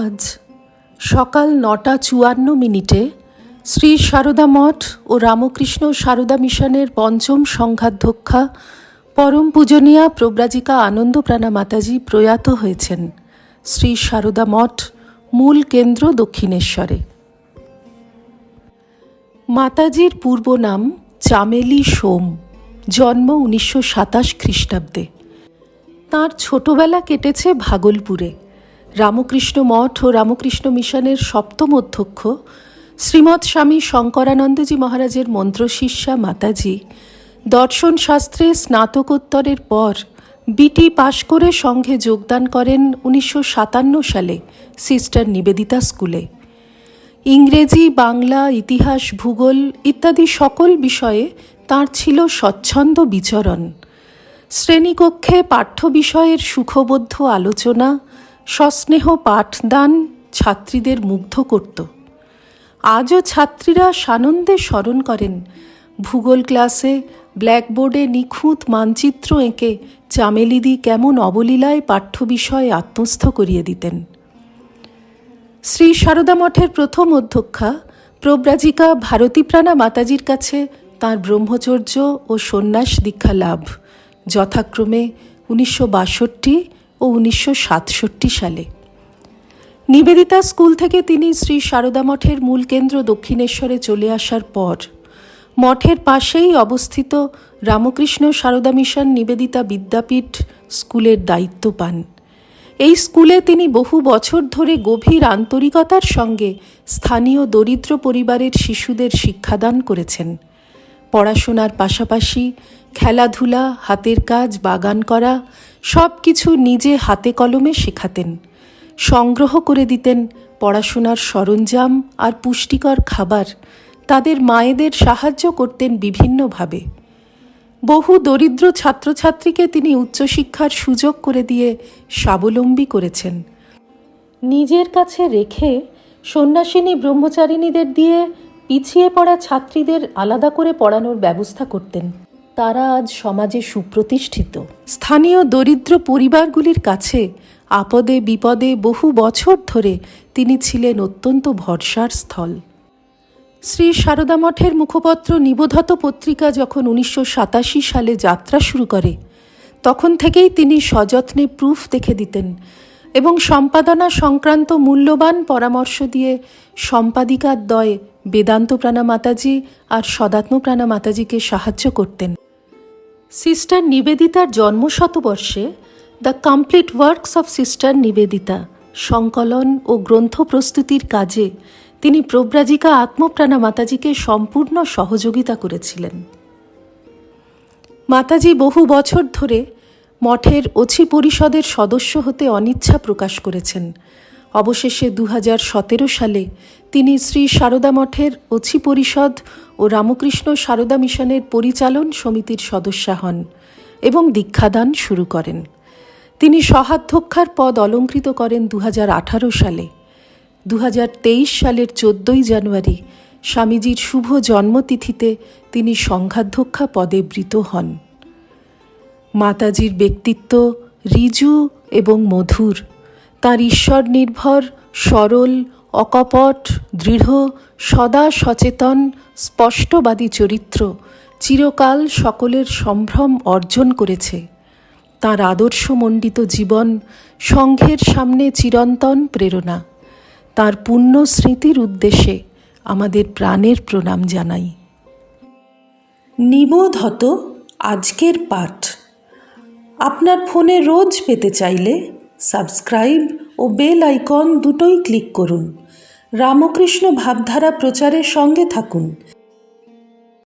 আজ সকাল নটা চুয়ান্ন মিনিটে শ্রী সারদা মঠ ও রামকৃষ্ণ সারদা মিশনের পঞ্চম সংঘাধ্যক্ষা পরম পূজনীয়া প্রব্রাজিকা আনন্দপ্রাণা মাতাজি প্রয়াত হয়েছেন। শ্রী সারদা মঠ মূল কেন্দ্র দক্ষিণেশ্বরে। মাতাজির পূর্ব নাম চামেলি সোম, জন্ম উনিশশো সাতাশ খ্রিস্টাব্দে। তাঁর ছোটবেলা কেটেছে ভাগলপুরে। রামকৃষ্ণ মঠ ও রামকৃষ্ণ মিশনের সপ্তম অধ্যক্ষ শ্রীমৎ স্বামী শঙ্করানন্দজি মহারাজের মন্ত্রশিষ্যা মাতাজি দর্শনশাস্ত্রে স্নাতকোত্তরের পর বিটি পাশ করে সংঘে যোগদান করেন উনিশশো সাতান্ন সালে সিস্টার নিবেদিতা স্কুলে। ইংরেজি, বাংলা, ইতিহাস, ভূগোল ইত্যাদি সকল বিষয়ে তার ছিল স্বচ্ছন্দ বিচরণ। শ্রেণীকক্ষে পাঠ্য বিষয়ের সুখবোধ্য আলোচনা, সস্নেহ পাঠদান ছাত্রীদের মুগ্ধ করত। আজও ছাত্রীরা সানন্দে স্মরণ করেন ভূগোল ক্লাসে ব্ল্যাকবোর্ডে নিখুঁত মানচিত্র এঁকে চামেলিদি কেমন অবলীলায় পাঠ্য বিষয় আত্মস্থ করিয়ে দিতেন। শ্রী সারদা মঠের প্রথম অধ্যক্ষা প্রব্রাজিকা ভারতীপ্রাণা মাতাজির কাছে তাঁর ব্রহ্মচর্য ও সন্ন্যাস দীক্ষা লাভ। যথাক্রমে উনিশশো বাষট্টি ও উনিশশো সাতষট্টি সালে। নিবেদিতা স্কুল থেকে তিনি শ্রী সারদা মঠের মূল কেন্দ্র দক্ষিণেশ্বরে চলে আসার পর মঠের পাশেই অবস্থিত রামকৃষ্ণ সারদা মিশন নিবেদিতা বিদ্যাপীঠ স্কুলের দায়িত্ব পান। এই স্কুলে তিনি বহু বছর ধরে গভীর আন্তরিকতার সঙ্গে স্থানীয় দরিদ্র পরিবারের শিশুদের শিক্ষাদান করেছেন। পড়াশোনার পাশাপাশি খেলাধুলা, হাতের কাজ, বাগান করা সব কিছু নিজে হাতে কলমে শেখাতেন। সংগ্রহ করে দিতেন পড়াশোনার সরঞ্জাম আর পুষ্টিকর খাবার। তাদের মায়েদের সাহায্য করতেন বিভিন্নভাবে। বহু দরিদ্র ছাত্রছাত্রীকে তিনি উচ্চশিক্ষার সুযোগ করে দিয়ে স্বাবলম্বী করেছেন। নিজের কাছে রেখে সন্ন্যাসিনী ব্রহ্মচারিণীদের দিয়ে পিছিয়ে পড়া ছাত্রীদের আলাদা করে পড়ানোর ব্যবস্থা করতেন। তারা আজ সমাজে সুপ্রতিষ্ঠিত। স্থানীয় দরিদ্র পরিবারগুলির কাছে আপদে বিপদে বহু বছর ধরে তিনি ছিলেন অত্যন্ত ভরসার স্থল। শ্রী সারদা মঠের মুখপত্র নিবোধত পত্রিকা যখন উনিশশো সাতাশি সালে যাত্রা শুরু করে, তখন থেকেই তিনি সযত্নে প্রুফ দেখে দিতেন এবং সম্পাদনা সংক্রান্ত মূল্যবান পরামর্শ দিয়ে সম্পাদিকার দয় বেদান্ত প্রাণা মাতাজি আর সদাত্ম প্রাণা মাতাজিকে সাহায্য করতেন। সিস্টার নিবেদিতার জন্ম শতবর্ষে the complete works of sister Nivedita, সংকলন ও গ্রন্থ প্রস্তুতির কাজে তিনি প্রব্রাজিকা আত্মপ্রাণা মাতাজিকে সম্পূর্ণ সহযোগিতা করেছিলেন। মাতাজি বহু বছর ধরে মঠের অছি পরিষদের সদস্য হতে অনিচ্ছা প্রকাশ করেছেন। অবশেষে দু হাজার সতেরো সালে তিনি শ্রী সারদা মঠের অছি পরিষদ ও রামকৃষ্ণ সারদা মিশনের পরিচালন সমিতির সদস্যা হন এবং দীক্ষাদান শুরু করেন। তিনি সহাধ্যক্ষার পদ অলঙ্কৃত করেন দু হাজার আঠারো সালে। দু হাজার তেইশ সালের চোদ্দই জানুয়ারি স্বামীজির শুভ জন্মতিথিতে তিনি সংঘাধ্যক্ষা পদে বৃত হন। মাতাজির ব্যক্তিত্ব রিজু এবং মধুর। তাঁর ঈশ্বর নির্ভর সরল, অকপট, দৃঢ়, সদা সচেতন, স্পষ্টবাদী চরিত্র চিরকাল সকলের সম্ভ্রম অর্জন করেছে। তাঁর আদর্শমণ্ডিত জীবন সংঘের সামনে চিরন্তন প্রেরণা। তার পুণ্য স্মৃতির উদ্দেশ্যে আমাদের প্রাণের প্রণাম জানাই। নিবোধ নিবোধত আজকের পাঠ। আপনার ফোনে রোজ পেতে চাইলে সাবস্ক্রাইব ও বেল আইকন দুটোই ক্লিক করুন। রামকৃষ্ণ ভাবধারা প্রচারের সঙ্গে থাকুন।